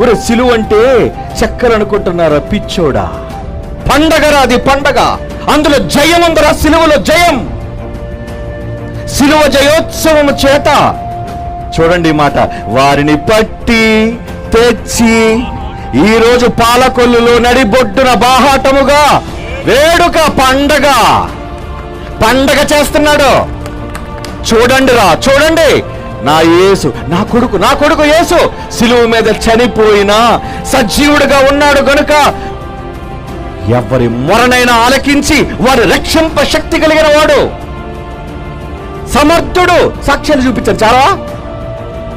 ఒరే సిలువ అంటే చెక్కలు అనుకుంటున్నారా పిచ్చోడా? పండగరా అది పండగ అందులో జయం ఉందరా సిలువలో జయం. సిలువ జయోత్సవము చేత. చూడండి మాట వారిని పట్టి తెచ్చి ఈ రోజు పాలకొల్లులో నడిబొడ్డున బాహాటముగా వేడుక పండగ. పండగ చేస్తున్నాడు. చూడండి రా చూడండి. నా యేసు నా కొడుకు నా కొడుకు యేసు సిలువు మీద చనిపోయినా సజీవుడిగా ఉన్నాడు గనుక ఎవరి మొరనైనా ఆలకించి వారి రక్షింప శక్తి కలిగిన వాడు. సమర్థుడు సాక్ష్యాలు చూపించారు. చాలా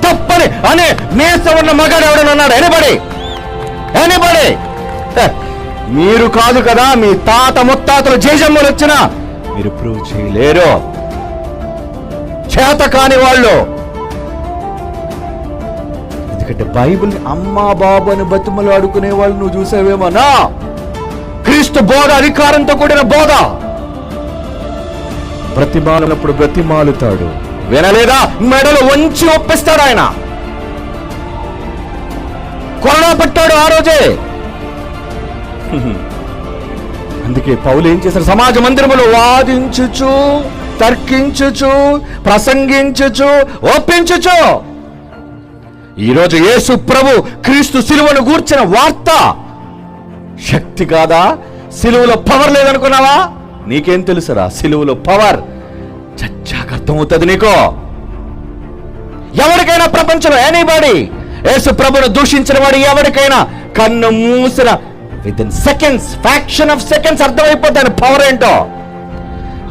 తప్పని అనే మేస ఉన్న మగాడు ఎవడని ఉన్నాడు ఎనిబడి ఎనిబడి మీరు కాదు కదా మీ తాత ముత్తాతలు జేజమ్మలు వచ్చినా మీరు ప్రూవ్ చేయలేరు. చేత కాని వాళ్ళు ఎందుకంటే బైబిల్ అమ్మా బాబు అని బతుమలు ఆడుకునే వాళ్ళు నువ్వు చూసావేమోనా క్రీస్తు బోధ అధికారంతో కూడిన బోధ. బ్రతిమాలినప్పుడు బ్రతిమాలుతాడు. వినలేదా? మెడలు వంచి ఒప్పిస్తాడు ఆయన. కొరడా పట్టాడు ఆ రోజే. అందుకే పౌలు ఏం చేశారు సమాజ మందిరములో వాదించుచు తర్కించుచు ప్రసంగించుచు ఒప్పించుచు. ఈరోజు యేసు ప్రభు క్రీస్తు సిలువను గూర్చిన వార్త. శక్తి కాదా? సిలువలో పవర్ లేదనుకున్నావా? నీకేం తెలుసురా? సిలువలో పవర్ చచ్చాక అర్థమవుతుంది నీకో. ఎవరికైనా ప్రపంచంలో ఎనీబడి యేసు ప్రభును దూషించిన వాడు ఎవరికైనా కన్ను మూసిన within seconds fraction of seconds అర్థమైపోతాను power ఏంటో.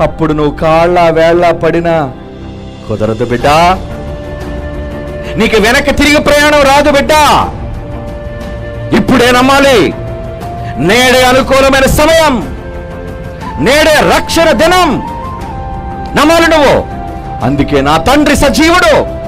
అప్పుడు నువ్వు కాళ్ళ వేళ్ళ పడినా కుదరదు బిడ్డా. నీకు వెనక్కి తిరిగి ప్రయాణం రాదు బిడ్డా. ఇప్పుడే నమ్మాలి. నేడే అనుకూలమైన సమయం. నేడే రక్షణ దినం. నమ్మాలి నువ్వు. అందుకే నా తండ్రి సజీవుడు.